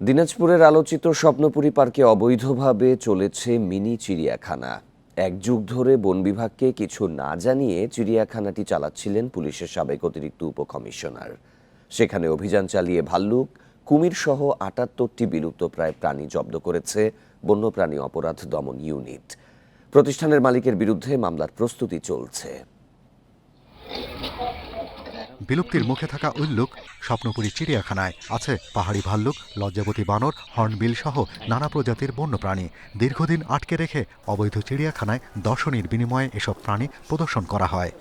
দিনাজপুরের আলোচিত স্বপ্নপুরী পার্কে অবৈধভাবে চলেছে মিনি চিড়িয়াখানা। এক যুগ ধরে বন বিভাগকে কিছু না জানিয়ে চিড়িয়াখানাটি চালাচ্ছিলেন পুলিশের সাবেক অতিরিক্ত উপকমিশনার। সেখানে অভিযান চালিয়ে ভাল্লুক, কুমির সহ আটাত্তরটি বিলুপ্তপ্রায় প্রাণী জব্দ করেছে বন্যপ্রাণী অপরাধ দমন ইউনিট। প্রতিষ্ঠানের মালিকের বিরুদ্ধে মামলার প্রস্তুতি চলছে। বিলুপ্তির মুখে থাকা উল্লুক স্বপ্নপুরী চিড়িয়াখানায় আছে পাহাড়ি ভাল্লুক, লজ্জাবতী বানর, হর্নবিল সহ নানা প্রজাতির বন্যপ্রাণী। দীর্ঘদিন আটকে রেখে অবৈধ চিড়িয়াখানায় দর্শনীর বিনিময়ে এসব প্রাণী প্রদর্শন করা হয়।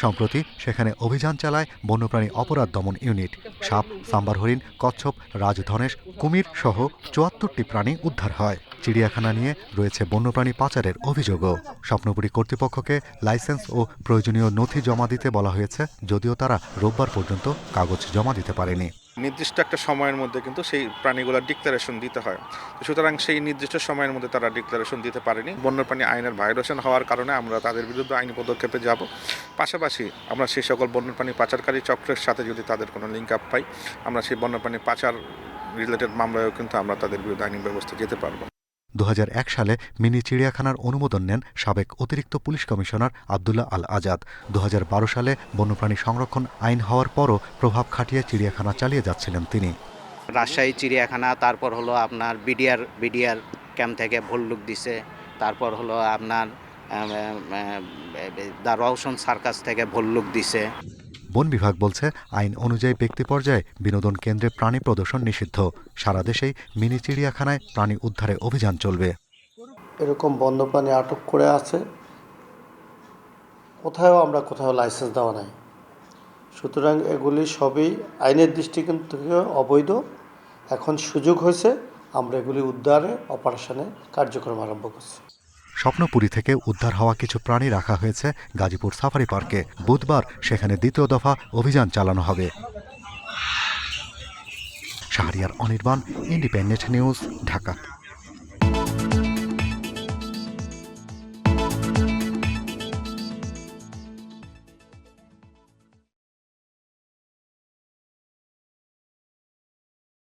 সম্প্রতি সেখানে অভিযান চালায় বন্যপ্রাণী অপরাধ দমন ইউনিট। সাপ, সাম্বার হরিণ, কচ্ছপ, রাজধনেশ, কুমির সহ চুয়াত্তরটি প্রাণী উদ্ধার হয়। চিড়িয়াখানা নিয়ে রয়েছে বন্যপ্রাণী পাচারের অভিযোগও। স্বপ্নপুরী কর্তৃপক্ষকে লাইসেন্স ও প্রয়োজনীয় নথি জমা দিতে বলা হয়েছে, যদিও তারা রোববার পর্যন্ত কাগজ জমা দিতে পারেনি। নির্দিষ্ট একটা সময়ের মধ্যে কিন্তু সেই প্রাণীগুলোর ডিক্লারেশন দিতে হয়। সুতরাং সেই নির্দিষ্ট সময়ের মধ্যে তারা ডিক্লারেশন দিতে পারেনি। বন্যপ্রাণী আইনের ভায়োলেশন হওয়ার কারণে আমরা তাদের বিরুদ্ধে আইনি পদক্ষেপে যাব। পাশাপাশি আমরা সেই সকল বন্যপ্রাণী পাচারকারী চক্রের সাথে যদি তাদের কোনো লিঙ্ক আপ পাই, আমরা সেই বন্যপ্রাণী পাচার রিলেটেড মামলায়ও কিন্তু আমরা তাদের বিরুদ্ধে আইনি ব্যবস্থা যেতে পারব। দু হাজার এক সালে মিনি চিড়িয়াখানার অনুমোদন নেন সাবেক অতিরিক্ত পুলিশ কমিশনার আবদুল্লাহ আল আজাদ। দু হাজার বারো সালে বন্যপ্রাণী সংরক্ষণ আইন হওয়ার পরও প্রভাব খাটিয়ে চিড়িয়াখানা চালিয়ে যাচ্ছিলেন তিনি। রাজশাহী চিড়িয়াখানা, তারপর হলো আপনার বিডিআর বিডিআর ক্যাম্প থেকে ভল্লুক দিছে, তারপর হলো আপনার দ্য রওশন সার্কাস থেকে ভল্লুক দিছে। বন বিভাগ বলছে, আইন অনুযায়ী ব্যক্তি পর্যায়ে বিনোদন কেন্দ্রে প্রাণী প্রদর্শন নিষিদ্ধ। সারা দেশেই মিনি চিড়িয়াখানায় প্রাণী উদ্ধারে অভিযান চলবে। এরকম বন্যপ্রাণী আটক করে আছে। কোথাও আমরা কোথাও লাইসেন্স দেওয়া নাই। সুতরাং এগুলি সবই আইনের দৃষ্টিকোণ থেকে অবৈধ। এখন সুযোগ হয়েছে, আমরা এগুলি উদ্ধারে, অপারেশনে কার্যক্রম আরম্ভ করছি। স্বপ্নপুরী থেকে উদ্ধার হওয়া কিছু প্রাণী রাখা হয়েছে গাজীপুর সাফারি পার্কে। বুধবার সেখানে দ্বিতীয় দফা অভিযান চালানো হবে। Shahriar Anirban Independent News Dhaka.